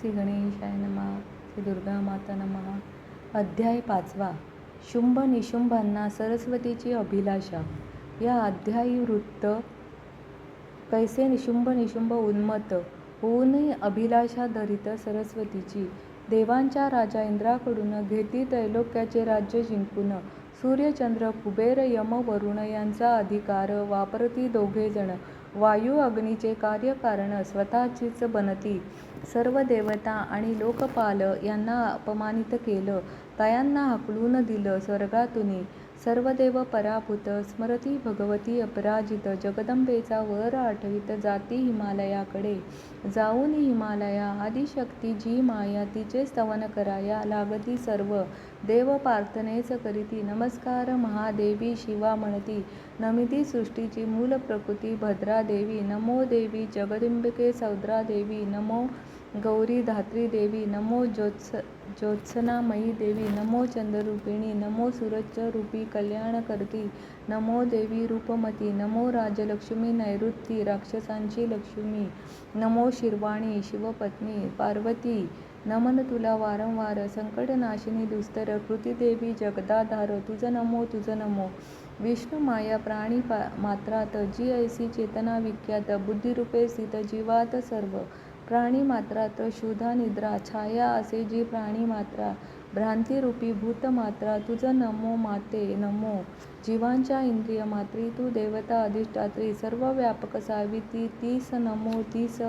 श्री गणेशाय नमः श्री दुर्गा माता नमः. अध्याय पाचवा. शुंभ निशुंभांना सरस्वतीची अभिलाषा. या अध्यायी वृत्त कैसे निशुंभ निशुंभ उन्मत होऊनही अभिलाषा धरित सरस्वतीची देवांच्या राजा इंद्राकडून घेती त्रैलोक्याचे राज्य जिंकून सूर्यचंद्र कुबेर यम वरुण यांचा अधिकार वापरती दोघेजण वायू अग्नीचे कार्यकारण स्वतःचीच बनती. सर्व देवता आणि लोकपाल यांना अपमानित केलं. तयांना हकलून दिलं स्वर्गातून सर्वदेव पराभूत स्मरती भगवती अपराजित जगदंबेचा वर आठवित जाती हिमालयाकडे. जाऊन हिमालया आदिशक्ती जी माया तिचे स्तवन कराया लागती सर्व. देव प्रार्थनेच करीती नमस्कार महादेवी शिवा म्हणती. नमिती सृष्टीची मूल प्रकृती भद्रा देवी नमो देवी जगदिंबिके सौद्रा देवी नमो गौरी धात्री देवी नमो ज्योत्स ज्योत्सनामयी देवी नमो चंद्ररूपिणी नमो रूपी कल्याणकर्ती नमो देवी रूपमती नमो राजलक्ष्मी नैऋत्ती राक्षसांची लक्ष्मी नमो शिरवाणी शिवपत्नी पार्वती नमन तुला वारंवार संकटनाशिनी दुस्तर कृतीदेवी जगदाधार तुझं नमो तुझं नमो विष्णु माया प्राणी पा मात्रात जी ऐसी चेतना विख्यात बुद्धिरूपे स्थित जीवात सर्व प्राणी मात्रात शुधा निद्रा छाया असे जी प्राणी मात्रा भ्रांतिरूपी भूतमात्रा तुझ नमो माते नमो जीवांच्या इंद्रिय मात्री तू देवता अधिष्ठात्री सर्व व्यापक सावित्री तीस नमो तीस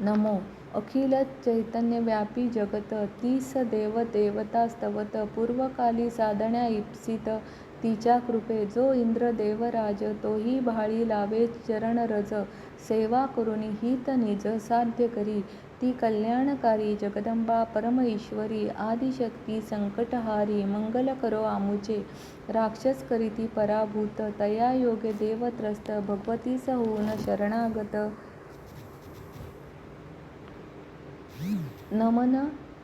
नमो अखिल चैतन्य व्यापी जगत तीस देव देवता स्तवत पूर्वकाली साधण्या इप्सित तिच्या कृपे जो इंद्र देवराज तोही भाळी लावे चरण रज सेवा करून हित निज साध्य करी. ती कल्याणकारी जगदंबा परमईश्वरी आदिशक्ती संकटहारी मंगल करो आमुचे. राक्षस करीती पराभूत तया योग्य देवत्रस्त भगवती होऊन शरणागत. नमन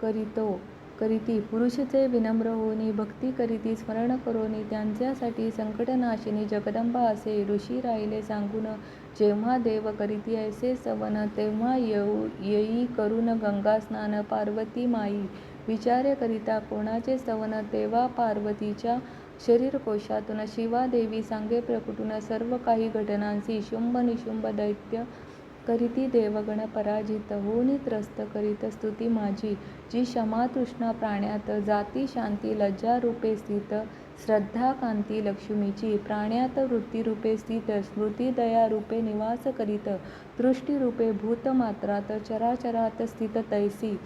करीतो. करीती पुरुषचे विनम्र होनी भक्ती करीती स्मरण करोनी त्यांच्यासाठी संकटनाशिनी जगदंबा असे ऋषी राहिले सांगून जेव्हा देव करीती ऐसे सवन तेव्हा येऊ येई करून गंगा स्नान पार्वती माई. विचार करिता कोणाचे सवन तेव्हा पार्वतीच्या शरीरकोशातून शिवादेवी सांगे प्रकटून सर्व काही घटनांशी शुंभ निशुंभ दैत्य करीती देवगण पराजित होऊन त्रस्त करीत स्तुती माझी. जी क्षमा तृष्णा प्राण्यात जाती शांती लज्जा रूपे स्थित श्रद्धा कांती लक्ष्मीची प्राण्यात वृत्तीरूपे स्थित स्मृती दया रूपे निवास करीत दृष्टीरूपे भूतमात्रात चराचरात स्थित तैसी.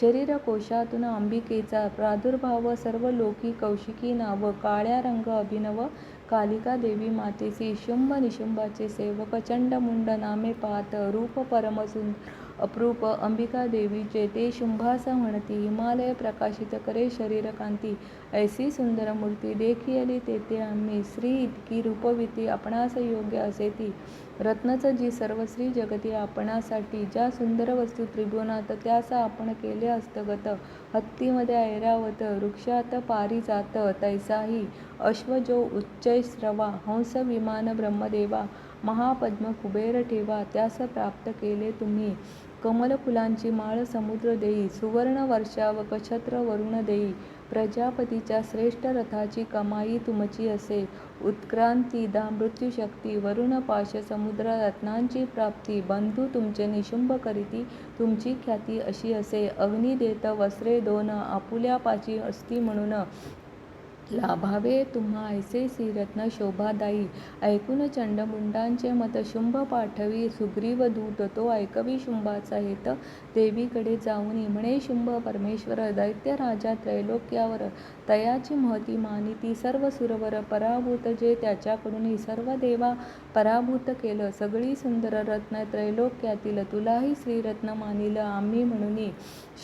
शरीर कोशातून अंबिकेचा प्रादुर्भाव सर्व लोकी कौशिकी नाव काळ्या रंग अभिनव कालिका देवी मातेची शुंभ निशुंभाचे सेवक चंडमुंड नामे पाहत रूप परमसुंदर अप्रूप अंबिका देवीचे ते शुंभास म्हणती हिमालय प्रकाशित करे शरीर कांती. ऐसी सुंदर मूर्ती देखियली तेथे आम्ही. श्री इतकी रूपविती आपणास योग्य असे ती रत्नच जी सर्वश्री जगती आपणासाठी ज्या सुंदर वस्तू त्रिभुवनात त्यास आपण केले हस्तगत. हत्तीमध्ये ऐरावत वृक्षात पारिजात तैसाही. अश्व जो उच्चैश्रवा हंस विमान ब्रह्मदेवा. महापद्म कुबेर ठेवा त्यास प्राप्त केले तुम्ही. कमलफुलांची माळ समुद्र देई सुवर्ण व कछत्र वरुण देई. प्रजापतीच्या श्रेष्ठ रथाची कमाई तुमची असे. उत्क्रांती दा मृत्यूशक्ती वरुण पाश समुद्र रत्नांची प्राप्ती. बंधू तुमचे निशुंभ करीती तुमची ख्याती अशी असे. अग्नी देत वस्त्रे दोन आपुल्या पाची असती म्हणून. लाभावे तुम्हा ऐसे श्रीरत्न शोभादायी. ऐकून चंडमुंडांचे मत शुंभ पाठवी सुग्रीव दूत तो ऐकवी शुंभाचा हेत. देवीकडे जाऊन म्हणे शुंभ परमेश्वर दैत्य राजा त्रैलोक्यावर. तयाची महती मानिती सर्व सुरवर पराभूत जे त्याच्याकडून सर्व देवा पराभूत केलं. सगळी सुंदर रत्न त्रैलोक्यातील तुलाही श्रीरत्न मानिलं आम्ही म्हणून.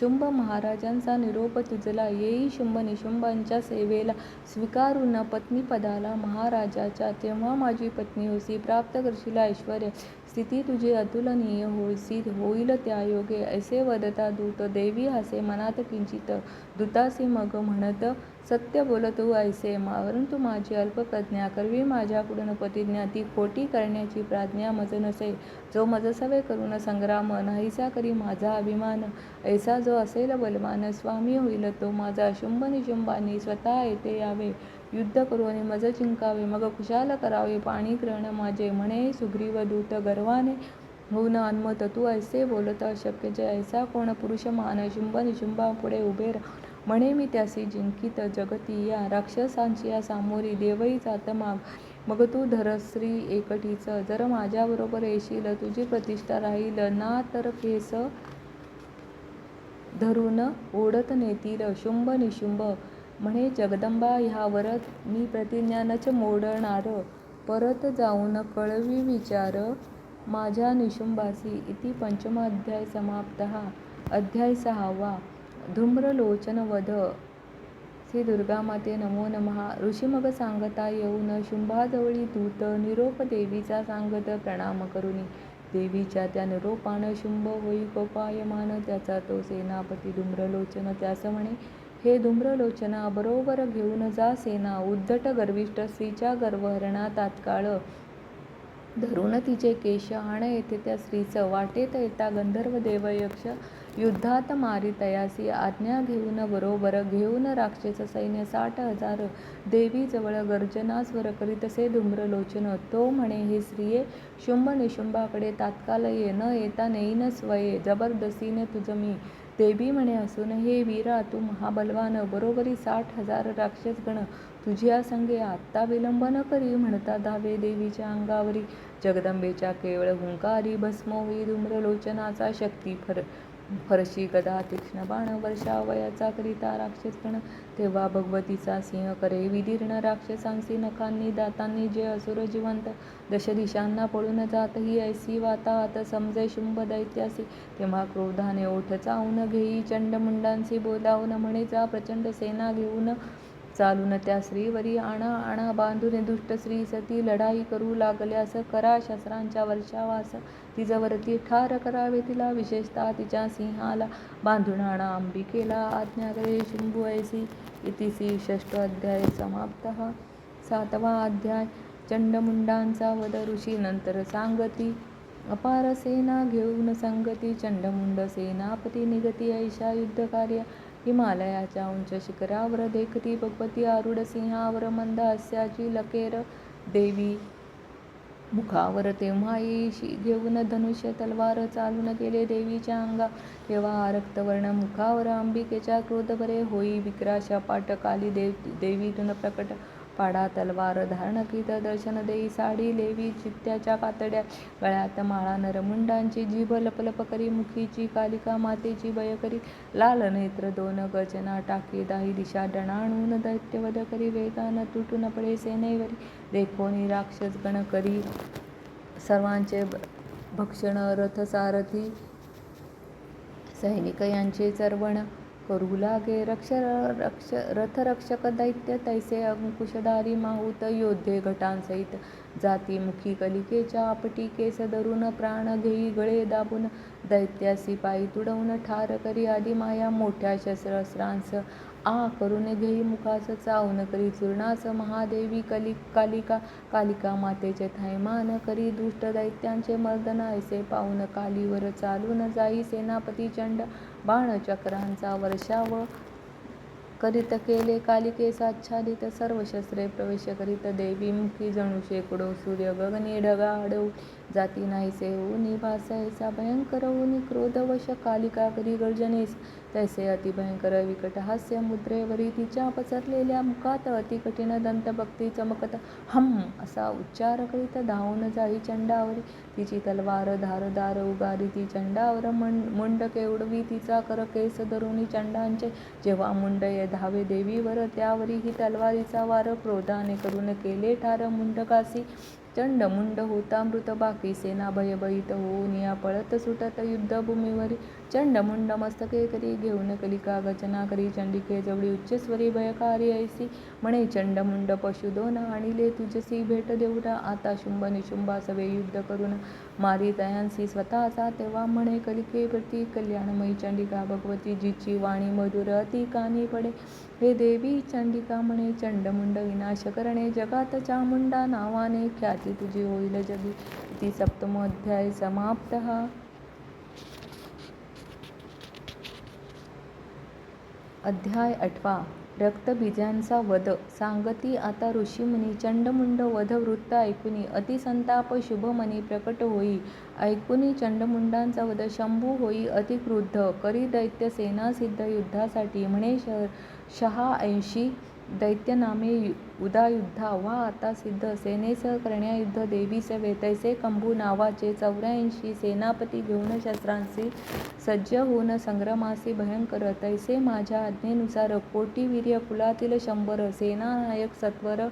शुंभ महाराजांचा निरोप तुझला येई शुंभ निशुंभांच्या सेवेला. स्वीकारून पत्नीपदाला महाराजाच्या तेव्हा माझी पत्नी होसी प्राप्त करशील ऐश्वर स्थिती तुझी अतुलनीय होईसी होईल त्या योगे. ऐसे वदता दूत देवी हसे मनात किंचित दूतासी मग म्हणत सत्य बोलतू हो ऐसे मा- परंतु माझी अल्प प्रज्ञा करवी माझ्याकडून प्रतिज्ञा ती खोटी करण्याची प्राज्ञा मज नसे. जो मजसवे करून संग्राम नाहीसा करी माझा अभिमान. ऐसा जो असेल बलवान स्वामी होईल तो माझा शुंभ निशुंभांनी स्वतः येथे यावे. युद्ध करून मज जिंकावे मग खुशाल करावे. पाणी ग्रहण माझे म्हणे सुग्रीव दूत गर्वाने. होऊन अन्मत तू ऐसे बोलत अशक्य जय. ऐसा कोण पुरुष मान शुंभ निशुंभा पुढे उभे राहून म्हणे मी त्यासी जिंकित. जगती या राक्षसांची या सामोरी देवई जात माग. मग तू धरश्री एकटीच. जर माझ्याबरोबर येशील तुझी प्रतिष्ठा राहील. ना तर केस धरून ओढत नेतील. शुंभ निशुंभ. म्हणे जगदंबा ह्यावर मी प्रतिज्ञानच मोडणार. परत जाऊन कळवी विचार. माझ्या निशुंभासी इति पंचमाध्याय हा अध्याय सहावा. धूम्रलोचन वध श्री दुर्गामाते नमो नमहा ऋषीमग सांगता येऊन शुंभाजवळी दूत निरोप देवीचा सांगत प्रणाम करुनी. देवीच्या त्या निरोपान शुंभ होई कोपायमान त्याचा तो सेनापती धूम्रलोचन त्यास म्हणे हे धूम्रलोचना बरोबर घेऊन जा सेना. उद्धट गर्विष्ट स्त्रीच्या गर्वहरणा तात्काळ धरून तिचे केश आण. येथे त्या स्त्रीचं वाटेत येता गंधर्व देवयक्ष युद्धात मारी तयासी आज्ञा घेऊन बरोबर घेऊन राक्षस सैन्य साठ हजार देवीजवळ गर्जनास्वर करीतसे धूम्रलोचन तो म्हणे हे स्त्रिये शुंभ निशुंभाकडे तात्काळ ये. न येता नेईन स्वये. जबरदस्तीने तुझ मी देवी म्हणे असून हे वीरा तू महाबलवान बरोबरी साठ हजार राक्षसगण तुझ्या संगे आत्ता विलंब न करी म्हणता धावे देवीच्या अंगावरी. जगदंबेच्या केवळ हुंकारी भस्म होई धूम्रलोचनाचा शक्ती फर फरशी गदा तीक्ष्ण बाण वर्षा वयाचा करिता राक्षसगण तेव्हा भगवतीचा सिंह करे विदीर्ण राक्षसांसी नखांनी दातांनी जे असुर जिवंत. दश दिशांना पळून जात ही ऐसी वाताहत समजे शुंभ दैत्यासी. तेव्हा क्रोधाने ओठ चावून घेई चंडमुंडांसी बोलावून म्हणे जा प्रचंड सेना घेऊन. चालून त्या स्त्रीवरी आणा आणा बांधून दुष्ट स्त्री सती लढाई करू लागल्यास करा शस्त्रांच्या वर्षावास तिजवरती ठार करावे तिला विशेषतः तिच्या सिंहाला. बांधून आणा अंबिकेला आज्ञा करे शुंभू ऐसी. इतिसी षष्ठ अध्याय समाप्तः. सातवा अध्याय. चंडमुंडांचा वध ऋषी नंतर सांगती अपार सेना घेऊन संगती. चंडमुंड सेनापती निगती ऐशा युद्धकार्य. हिमालयाच्या उंच शिखरावर देखती भगवती आरुढ सिंहावर मंद हास्याची लकेर. देवी मुखावर तेव्हा येशी घेऊन धनुष्य तलवार चालून गेले देवीच्या अंगा. तेव्हा रक्तवर्ण मुखावर अंबिकेच्या क्रोध बरे होई विक्राशा पाट काली देव देवीतून प्रकट पाडा तलवार धारण कीत दर्शन देई साडी लेवी चित्त्याच्या कातड्या गळ्यात माळा नरमुंडांची जीभ लपलप करी मुखीची कालिका मातेची बय करी लाल नेत्र दोन गजना टाकी दाही दिशा डणाणून दैत्यवध करी वेगान तुटून पडे सेनेवरी देखोनी राक्षस गण करी सर्वांचे भक्षण रथसारथी सैनिक यांचे चरवण करू लागे रक्ष रक्ष रथरक्षक दैत्य तैसे अंकुशधारी माहूत योद्धे घटांसहित जाती मुखी कलिकेच्या आपटी केस धरून प्राण घेई गळे दाबून दैत्यासी पायी तुडवून ठार करी आदी माया मोठ्या शस्त्रास्त्रांस आ करून घेई मुखास चावून करी चूर्णास महादेवी कली कालिका कालिका मातेचे थैमान करी दुष्ट दैत्यांचे मर्दन ऐसे पाहून कालीवर चालून जाई सेनापती चंड बाण चक्रांचा वर्षाव करीत केले कालिकेस आच्छादित सर्व शस्त्रे प्रवेश करीत देवी मुखी जणू शेकडो सूर्य गगनी ढगा अडवू जाती नाहीसे ऊनी भासायचा भयंकर ऊनी क्रोधवश कालिका करी गर्जनेस तैसे अतिभयंकर विकट हास्य मुद्रेवरी तिच्या पसरलेल्या मुखात अतिकठीण दंतभक्ती चमकत हम असा उच्चार करीत धावून जाई चंडावरी. तिची तलवार धारदार उगारी ती चंडावर मुंड केवडवी तिचा कर केस धरुणी चंडांचे. जेव्हा मुंडय धावे देवीवर त्यावरी ही तलवारीचा वार क्रोधाने करून केले ठार मुंडकासी चंड मुंड होता मृत बाकी सेना भयभीत होऊन या पळत सुटत युद्धभूमीवरी. चंड मुंड मस्तके करी घेऊन कलिका गचना करी चंडिके जवळी उच्चस्वरी भयकारी ऐसी. म्हणे चंड मुंड पशु दोन आणिले तुझसी भेट देऊन आता शुंभ निशुंभा सवे युद्ध करून मारी तयांसी स्वतःचा तेव्हा म्हणे कलिके प्रती कल्याणमयी चंडिका भगवती जीची वाणी मधुर अति कानी पडे. हे देवी चंडिका म्हणे चंडमुंड विनाश करणे. जगात चामुंडा नावाने ख्याती तुझी होईल जगी. इति समाप्त हा. अध्याय आठवा. रक्तबीजांचा वध. सांगती आता ऋषीमुनी चंडमुंड वध वृत्त ऐकुनी. अतिसंताप शुभमनी प्रकट होई. ऐकुनी चंडमुंडांचा वध. शंभू होई अतिक्रुद्ध. करी दैत्य सेना सिद्ध युद्धासाठी म्हणे शहा ऐंशी दैत्यनामे उदायुद्धा व्हा आता सिद्ध सेनेसह करण्यायुद्ध देवी वेतैसे तैसे नावाचे चौऱ्याऐंशी सेनापती घेऊन शस्त्रांशी सज्ज होऊन संग्रमासी भयंकर तैसे माझ्या आज्ञेनुसार कोटीवीर्य कुलातील शंभर सेनानायक सत्वर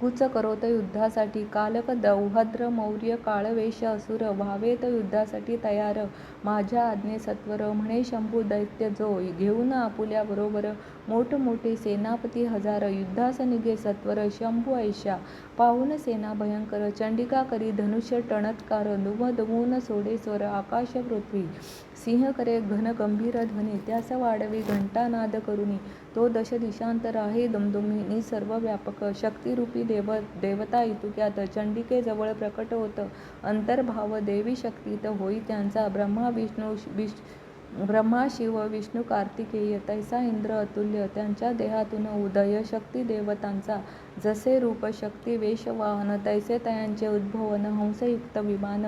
कुच करोत युद्धासाठी कालक दौहद्र मौर्य काळवेश असुर व्हावेत युद्धासाठी तयार. माझ्या आज्ञे सत्वर म्हणे शंभू दैत्य जो घेऊन आपुल्याबरोबर मोठमोठे सेनापती हजार युद्धास निघे सत्वर शंभू ऐशा पाहून सेना भयंकर चंडिका करी धनुष्य टणत्कार दुम सोडेस्वर सोडे स्वर आकाश पृथ्वी. सिंह करे घन गंभीर ध्वनी त्यास वाढवी घंटानाद करुनी तो दश दिशांतर आहे दुमदुमिनी सर्व व्यापक शक्तिरूपी देव देवता इतुक्यात चंडिकेजवळ प्रकट होत अंतर्भाव देवी शक्तीत होई त्यांचा ब्रह्मा विष्णू विष ब्रह्मा शिव विष्णू कार्तिकेय तैसा इंद्र अतुल्य त्यांच्या देहातून उदय शक्ती देवतांचा जसे रूप शक्ती वेशवाहन तैसे तयांचे उद्भवन हंसयुक्त विमान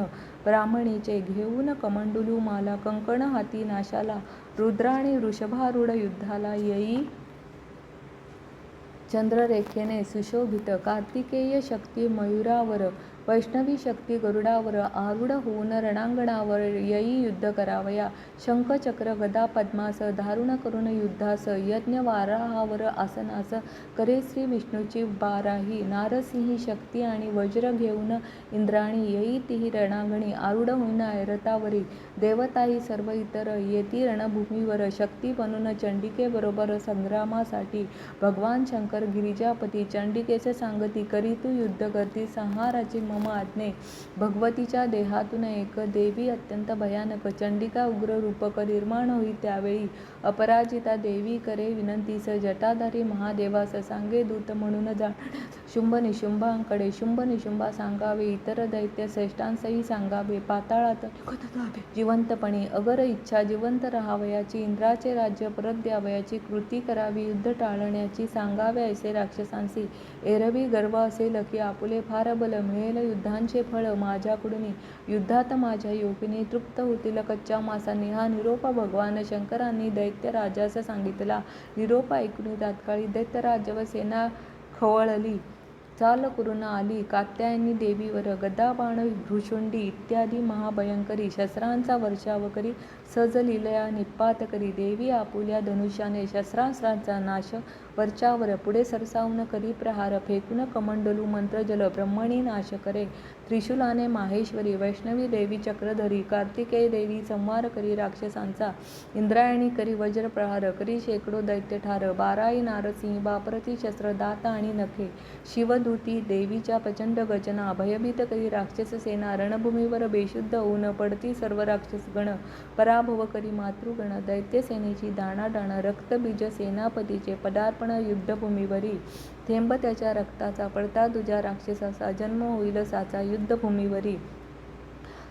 ब्राह्मणीचे घेऊन कमंडलू माला कंकण हाती नाशाला रुद्राने वृषभारूढ युद्धाला येई. चंद्ररेखेने सुशोभित कार्तिकेय शक्ती मयुरावर वैष्णवी शक्ती गरुडावर आरूढ होऊन रणांगणावर यई युद्ध करावया. शंखचक्र गदा पद्मास धारुण करून युद्धास यज्ञ वाराहावर आसनास करे श्री विष्णूची बाराही. नारसिंही शक्ती आणि वज्र घेऊन इंद्राणी येई तिही रणांगणी आरूढ होईन ऐरतावरी. देवताही सर्व इतर येती रणभूमीवर शक्ती बनून चंडिकेबरोबर संग्रामासाठी. भगवान शंकर गिरिजापती चंडिकेचे सांगती करी तू युद्ध करती संहाराची मम आज्ञे भगवतीच्या देहातून एक देवी अत्यंत भयानक चंडिका उग्र रूपक निर्माण होई त्यावेळी अपराजिता देवी करे विनंतीस जटाधारी महादेवास सांगे दूत म्हणून जाण शुंभ निशुंभांकडे शुंभ निशुंभा सांगावे इतर दैत्य श्रेष्ठांसही सांगावे. पाताळात जिवंतपणे अगर इच्छा जिवंत राहावयाची इंद्राचे राज्य परत द्यावयाची कृती करावी युद्ध टाळण्याची सांगावे असे राक्षसांसी. एरवी गर्व असेल की आपुले फार बल मिळेल युद्धांचे फळ माझ्याकडून युद्धात माझ्या योगिनी तृप्त होतील. कच्च्या मासांनी हा निरोप भगवान शंकरांनी दैत्यराजास सांगितला. निरोप ऐकून तात्काळी दैत्यराज व सेना खवळली. चाल करून आली. कात्यायनी देवीवर गदा बाण भ्रुशुंडी इत्यादी महाभयंकरी शस्त्रांचा वर्षाव करी सजलीलया निपात करी. देवी आपुल्या धनुष्याने शस्त्रास्त्रांचा नाश वरच्यावर पुढे सरसावून करी प्रहार फेकून कमंडलू मंत्रजल ब्रह्मणी नाश करे. त्रिशूलाने माहेश्वरी वैष्णवी देवी चक्रधरी कार्तिकेय देवी संहार करी राक्षसांचा इंद्रायणी करी वज्र प्रहार करी शेकडो दैत्य ठार बाराई नारसिंह बापरती शस्त्र दाता आणि नखे. शिवदूती देवीच्या प्रचंड गजना भयभीत करी राक्षस सेना रणभूमीवर बेशुद्ध होऊन पडती सर्व राक्षस गण पराभव करी मातृगण दैत्यसेनेची दाणादाण रक्तबीज सेनापतीचे पदार्पण युद्धभूमीवरी थेंब त्याच्या रक्ताचा पडता तुझ्या राक्षसाचा जन्म होईल साचा युद्धभूमीवरी.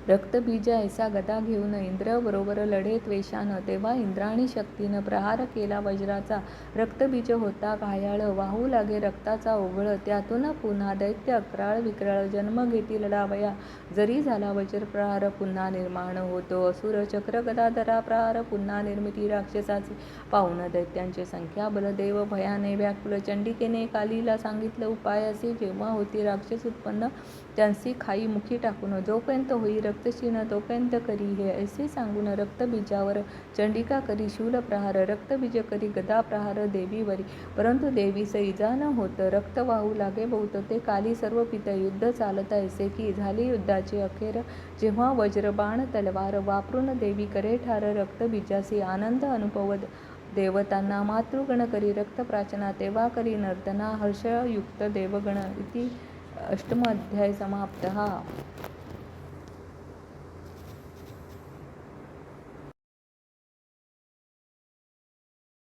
रक्तबीज ऐसा गदा घेऊन इंद्रबरोबर लढेत लढे त्वेषानं तेव्हा इंद्राणी शक्तीनं प्रहार केला वज्राचा. रक्तबीज होता घायाळ वाहू लागे रक्ताचा ओघळ. त्यातून पुन्हा दैत्य अक्राळ विक्राळ जन्म घेती लढावया जरी झाला वज्र प्रहार पुन्हा निर्माण होतो. असुर चक्र गदाधरा प्रहार पुन्हा निर्मिती राक्षसाची. पाहुण दैत्यांची संख्या बलदेव भयाने व्याकुल. चंडिकेने कालीला सांगितलं उपाय असे जेव्हा होती राक्षस उत्पन्न त्यांची खाई मुखी टाकून जोपर्यंत होई रक्तशीन तोपर्यंत करी हे ऐसे सांगून रक्तबीजावर चंडिका करी शूलप्रहार रक्तबीज करी गदाप्रहार देवीवरी. परंतु देवीस इजा न होत रक्त वाहू लागे बहुत ते काली सर्व पित युद्ध चालत ऐसे की झाली युद्धाचे अखेर जेव्हा वज्र बाण तलवार वापरून देवी करे ठार रक्तबीजासी आनंद अनुभव देवतांना मातृगण करी रक्तप्राचना तेव्हा करी नर्तना हर्षयुक्त देवगण इति अष्टमाध्याय समाप्तः